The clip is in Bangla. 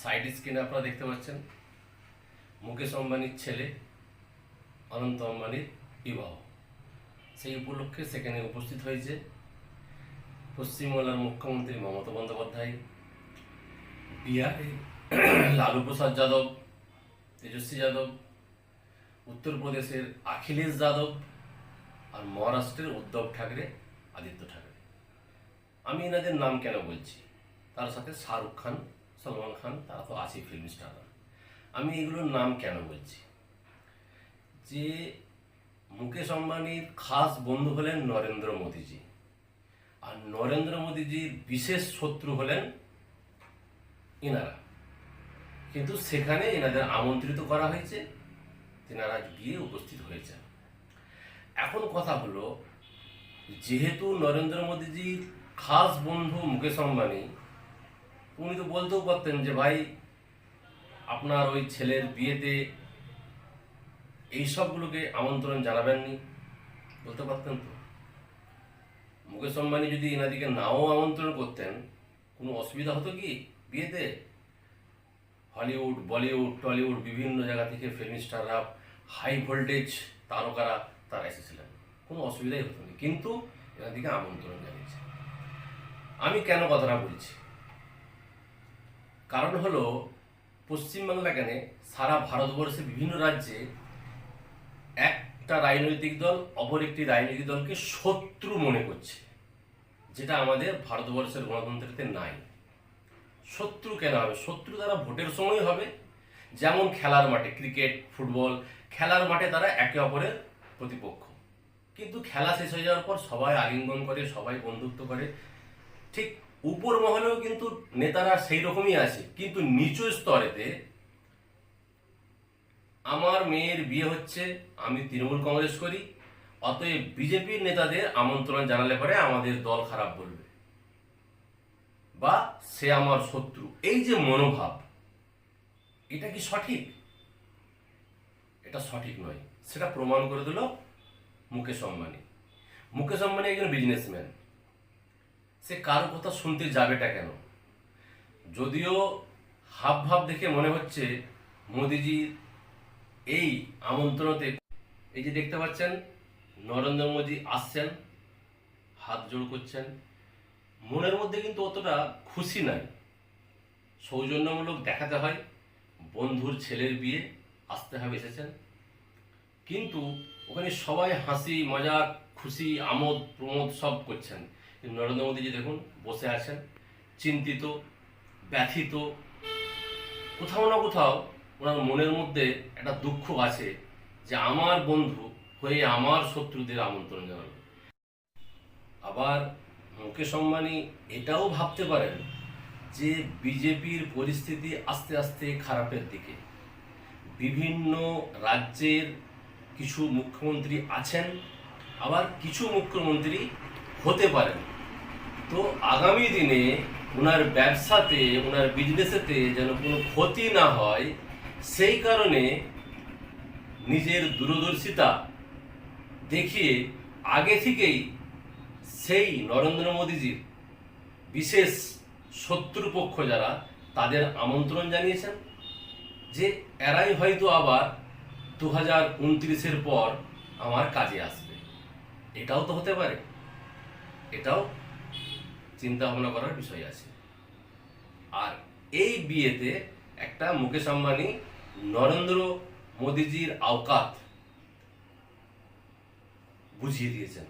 সাইড স্ক্রিনে আপনারা দেখতে পাচ্ছেন, মুকেশ আম্বানির ছেলে, অনন্ত আম্বানির বিবাহ। সেই উপলক্ষে সেখানে উপস্থিত হয়েছে পশ্চিমবাংলার মুখ্যমন্ত্রী মমতা বন্দ্যোপাধ্যায়, বিহারে লালু প্রসাদ যাদব, তেজস্বী যাদব, উত্তরপ্রদেশের অখিলেশ যাদব আর মহারাষ্ট্রের উদ্ধব ঠাকরে, আদিত্য ঠাকরে। আমি এনাদের নাম কেন বলছি? তার সাথে শাহরুখ খান সলমান খান তারা তো ফিল্ম স্টাররা আমি এগুলোর নাম কেন বলছি? যে মুকেশ আম্বানির খাস বন্ধু হলেন নরেন্দ্র মোদীজি। আর নরেন্দ্র মোদীজির বিশেষ শত্রু হলেন ইনারা। কিন্তু সেখানে এনাদের আমন্ত্রিত করা হয়েছে, তেনারা গিয়ে উপস্থিত হয়েছেন। এখন কথা হলো, যেহেতু নরেন্দ্র মোদীজির খাস বন্ধু মুকেশ আম্বানি উনি তো বলতেও পারতেন যে, ভাই, আপনার ওই ছেলের বিয়েতে এই সবগুলোকে আমন্ত্রণ জানাবেননি। বলতে পারতেন তো। মুকেশ আম্বানি যদি এনাদিকে নাও আমন্ত্রণ করতেন, কোনো অসুবিধা হতো কি বিয়েতে? হলিউড, বলিউড, টলিউড, বিভিন্ন জায়গা থেকে ফিল্ম স্টাররা, হাই ভোল্টেজ তারকারা তারা এসেছিলেন। কোনো অসুবিধাই হতো না। কিন্তু এনাদিকে আমন্ত্রণ জানিয়েছে। আমি কেন কথাটা বলছি? কারণ হলো পশ্চিমবাংলা কেন সারা ভারতবর্ষে বিভিন্ন রাজ্যে একটা রাজনৈতিক দল অপর একটি রাজনৈতিক দলকে শত্রু মনে করছে, যেটা আমাদের ভারতবর্ষের গণতন্ত্রেতে নাই। শত্রু কেন হবে? শত্রু তারা ভোটের সময় হবে। যেমন খেলার মাঠে ক্রিকেট, ফুটবল, খেলার মাঠে তারা একে অপরের প্রতিপক্ষ। কিন্তু খেলা শেষ হয়ে যাওয়ার পর সবাই আলিঙ্গন করে, সবাই বন্ধুত্ব করে। ঠিক উপর মহলেও কিন্তু নেতারা সেই রকমই আছে। কিন্তু নিচু স্তরেতে আমার মেয়ের বিয়ে হচ্ছে, আমি তৃণমূল কংগ্রেস করি, অতএব বিজেপির নেতাদের আমন্ত্রণ জানালে পরে আমাদের দল খারাপ বলবে। বা সে আমার শত্রু। এই যে মনোভাব, এটা কি সঠিক? এটা সঠিক নয়। সেটা প্রমাণ করে দিল মুকেশ আম্বানি। মুকেশ আম্বানি একজন বিজনেসম্যান সে কারও কথা শুনতে যাবেটা কেন? যদিও হাব ভাব দেখে মনে হচ্ছে মোদিজির এই আমন্ত্রণতে এই যে দেখতে পাচ্ছেন, নরেন্দ্র মোদী আসছেন, হাত জোড় করছেন, মনের মধ্যে কিন্তু অতটা খুশি নাই। সৌজন্যমূলক দেখাতে হয়, বন্ধুর ছেলের বিয়ে আসতে হবে এসেছেন। কিন্তু ওখানে সবাই হাসি মজা খুশি, আমোদ, প্রমোদ সব করছেন। নরেন্দ্র মোদীজি দেখুন, বসে আছেন, চিন্তিত, ব্যথিত। কোথাও না কোথাও ওনার মনের মধ্যে একটা দুঃখ আছে যে আমার বন্ধু হয়ে আমার শত্রুদের আমন্ত্রণ জানালো। আবার মুকেশ আম্বানি এটাও ভাবতে পারেন যে বিজেপির পরিস্থিতি আস্তে আস্তে খারাপের দিকে। বিভিন্ন রাজ্যের কিছু মুখ্যমন্ত্রী আছেন, আবার কিছু মুখ্যমন্ত্রী হতে পারেন তো আগামী দিনে ওনার ব্যবসাতে ওনার বিজনেসেতে যেন কোনো ক্ষতি না হয়, সেই কারণে নিজের দূরদর্শিতা দেখিয়ে আগে থেকেই সেই নরেন্দ্র মোদীজির বিশেষ শত্রুপক্ষ যারা, তাদের আমন্ত্রণ জানিয়েছেন যে এরাই হয়তো আবার দু হাজার উনত্রিশের পর আমার কাজে আসবে। এটাও তো হতে পারে। এটাও চিন্তা ভাবনা করার বিষয় আছে। আর এই বিয়েতে একটা মুকেশ আম্বানি নরেন্দ্র মোদীজির আওকাত বুঝিয়ে দিয়েছেন।